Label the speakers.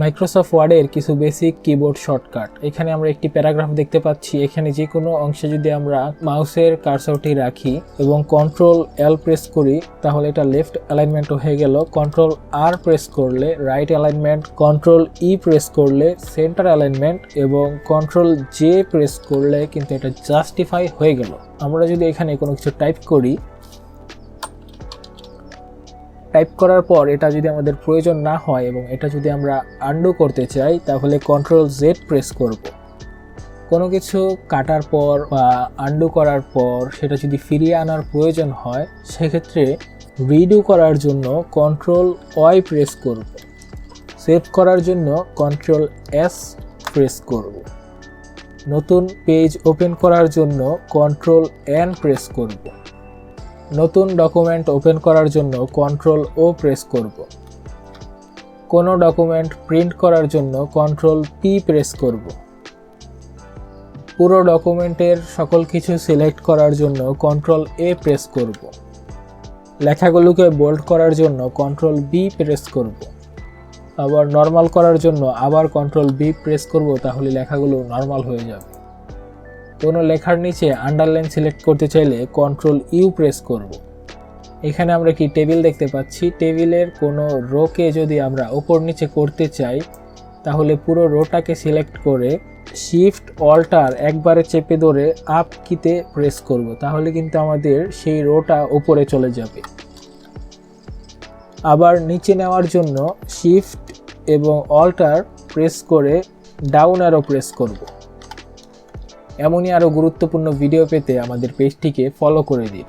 Speaker 1: Microsoft ওয়ার্ডের কিছু basic keyboard shortcut এখানে আমরা একটি প্যারাগ্রাফ দেখতে পাচ্ছি। এখানে যে কোনো অংশে যদি আমরা মাউসের কার্সরটি রাখি এবং কন্ট্রোল এল প্রেস করি, তাহলে এটা লেফট অ্যালাইনমেন্ট হয়ে গেল। কন্ট্রোল আর প্রেস করলে right alignment control E press করলে সেন্টার অ্যালাইনমেন্ট এবং কন্ট্রোল জে প্রেস করলে কিন্তু এটা জাস্টিফাই হয়ে গেল। আমরা যদি এখানে কোনো কিছু টাইপ করি টাইপ করার পর এটা যদি আমাদের প্রয়োজন না হয় এবং এটা যদি আমরা আন্ডু করতে চাই, তাহলে কন্ট্রোল জেড প্রেস করব। কোনো কিছু কাটার পর বা আন্ডু করার পর সেটা যদি ফিরিয়ে আনার প্রয়োজন হয়, সেক্ষেত্রে রিডু করার জন্য কন্ট্রোল ওয়াই প্রেস করব। সেভ করার জন্য কন্ট্রোল এস প্রেস করব। নতুন পেজ ওপেন করার জন্য কন্ট্রোল এন প্রেস করব। নতুন ডকুমেন্ট ওপেন করার জন্য কন্ট্রোল ও প্রেস করব। কোনো ডকুমেন্ট প্রিন্ট করার জন্য কন্ট্রোল পি প্রেস করব। পুরো ডকুমেন্টের সকল কিছু সিলেক্ট করার জন্য কন্ট্রোল এ প্রেস করব। লেখাগুলোকে বোল্ড করার জন্য কন্ট্রোল বি প্রেস করব। আবার নর্মাল করার জন্য আবার কন্ট্রোল বি প্রেস করব, তাহলে লেখাগুলো নর্মাল হয়ে যাবে। কোনো লেখার নিচে আন্ডারলাইন সিলেক্ট করতে চাইলে কন্ট্রোল ইউ প্রেস করব। এখানে আমরা কি টেবিল দেখতে পাচ্ছি? টেবিলের কোনো রোকে যদি আমরা ওপর নিচে করতে চাই, তাহলে পুরো রোটাকে সিলেক্ট করে শিফট অল্টার একবারে চেপে ধরে আপ কিতে প্রেস করব। তাহলে কিন্তু আমাদের সেই রোটা ওপরে চলে যাবে। আবার নিচে নেওয়ার জন্য শিফট এবং অল্টার প্রেস করে ডাউন অ্যারো প্রেস করব। এমনই আরও গুরুত্বপূর্ণ ভিডিও পেতে আমাদের পেজটিকে ফলো করে দিন।